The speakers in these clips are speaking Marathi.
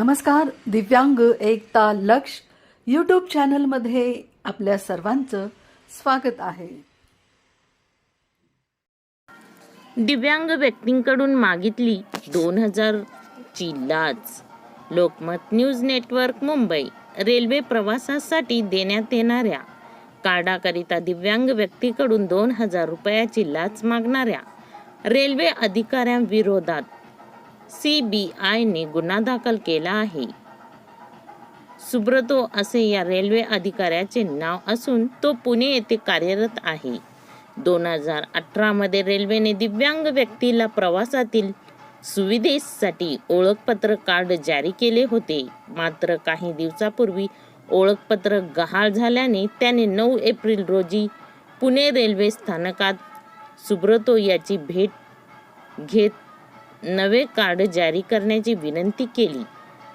नमस्कार दिव्यांग एकता लक्ष यूट्यूब चॅनलमध्ये आपल्या सर्वांचं स्वागत आहे. दिव्यांग व्यक्तींकडून मागितली दोन हजारची लाच. Lokmat news network Mumbai. Railway प्रवासासाठी देण्यात येणाऱ्या कार्डाकरिता दिव्यांग व्यक्तीकडून दोन हजार रुपयाची लाच मागणाऱ्या रेल्वे अधिकाऱ्यांविरोधात सी बी आयने गुन्हा दाखल केला आहे. सुब्रतो असे या रेल्वे अधिकाऱ्याचे नाव असून तो पुणे येथे कार्यरत आहे. दोन हजार अठरामध्ये रेल्वेने दिव्यांग व्यक्तीला प्रवासातील सुविधेसाठी ओळखपत्र कार्ड जारी केले होते. मात्र काही दिवसापूर्वी ओळखपत्र गहाळ झाल्याने त्याने नऊ एप्रिल रोजी पुणे रेल्वे स्थानकात सुब्रतो याची भेट घेत नवे कार्ड जारी करण्याची विनंती केली.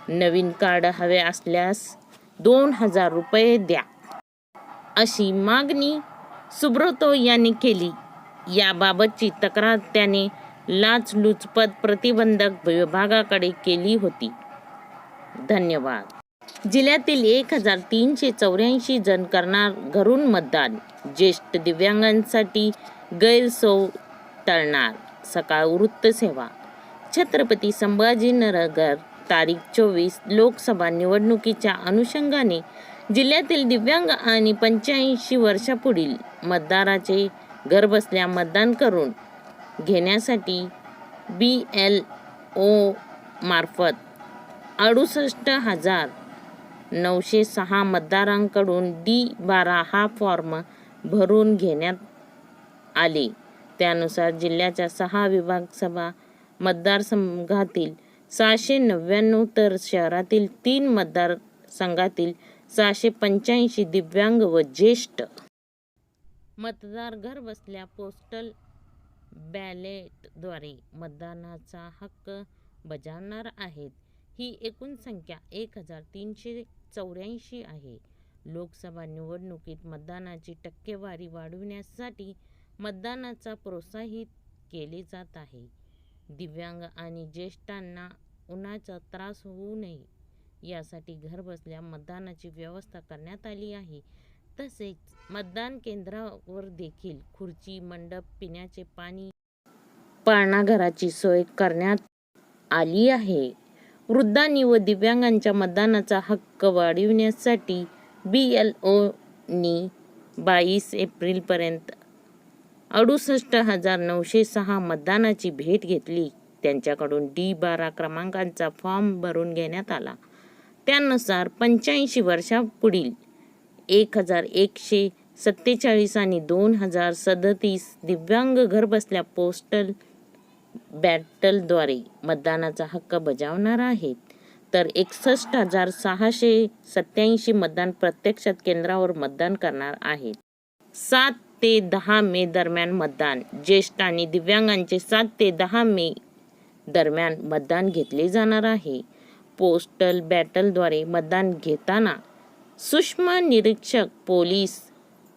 नवीन कार्ड हवे असल्यास दोन हजार रुपये द्या. अशी मागणी सुब्रतो यांनी केली. याबाबतची तक्रार त्याने लाचलुचपत प्रतिबंधक विभागाकडे केली होती. धन्यवाद. जिल्ह्यातील एक हजार तीनशे चौऱ्याऐंशी जण करणार घरून मतदान. ज्येष्ठ दिव्यांगांसाठी गैरसोय टळणार. सकाळ वृत्तसेवा. छत्रपती संभाजीनगर तारीख चोवीस लोकसभा निवडणुकीच्या अनुषंगाने जिल्ह्यातील दिव्यांग आणि पंच्याऐंशी वर्षापुढील मतदाराचे घरबसल्या मतदान करून घेण्यासाठी बी एल ओ मार्फत अडुसष्ट हजार नऊशे सहा मतदारांकडून डी बारा हा फॉर्म भरून घेण्यात आले. त्यानुसार जिल्ह्याच्या सहा विभागसभा मतदारसंघातील सहाशे नव्याण्णव तर शहरातील तीन मतदारसंघातील सहाशे पंच्याऐंशी दिव्यांग व ज्येष्ठ मतदार घर बसल्या पोस्टल बॅलेटद्वारे मतदानाचा हक्क बजावणार आहेत. ही एकूण संख्या एक हजार तीनशे चौऱ्याऐंशी आहे. लोकसभा निवडणुकीत मतदानाची टक्केवारी वाढविण्यासाठी मतदानाचा प्रोत्साहित केले जात आहे. दिव्यांग आणि ज्येष्ठांना उन्हाचा त्रास होऊ नये. यासाठी घरबसल्या मतदानाची व्यवस्था करण्यात आली आहे. तसेच मतदान केंद्रावर देखील खुर्ची मंडप पिण्याचे पाणी पाळणाघराची सोय करण्यात आली आहे. वृद्धांनी व दिव्यांगांच्या मतदानाचा हक्क वाढविण्यासाठी बी एल ओनी बावीस एप्रिलपर्यंत अडुसष्ट हजार नऊशे सहा मतदानाची भेट घेतली. त्यांच्याकडून डी बारा क्रमांकांचा फॉर्म भरून घेण्यात आला. त्यानुसार पंच्याऐंशी वर्षापुढील एक हजार एकशे सत्तेचाळीस आणि दोन हजार सदतीस दिव्यांग घरबसल्या पोस्टल बॅटलद्वारे मतदानाचा हक्क बजावणार आहेत. तर एकसष्ट हजार सहाशे सत्याऐंशी मतदान प्रत्यक्षात केंद्रावर मतदान करणार आहेत. सात ते दहा मे दरम्यान मतदान. ज्येष्ठ आणि दिव्यांगांचे सात ते दहा मे दरम्यान मतदान घेतले जाणार आहे. पोस्टल बॅटलद्वारे मतदान घेताना सूक्ष्म निरीक्षक पोलीस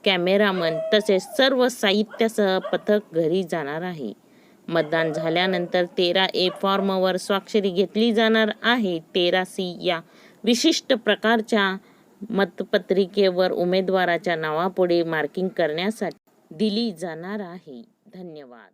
कॅमेरामन तसेच सर्व साहित्यासह पथक घरी जाणार आहे. मतदान झाल्यानंतर तेरा ए फॉर्मवर स्वाक्षरी घेतली जाणार आहे. तेरा सी या विशिष्ट प्रकारच्या मतपत्रिकेवर उमेदवाराच्या नावापुढे मार्किंग करण्यासाठी दिली जाणार आहे. धन्यवाद.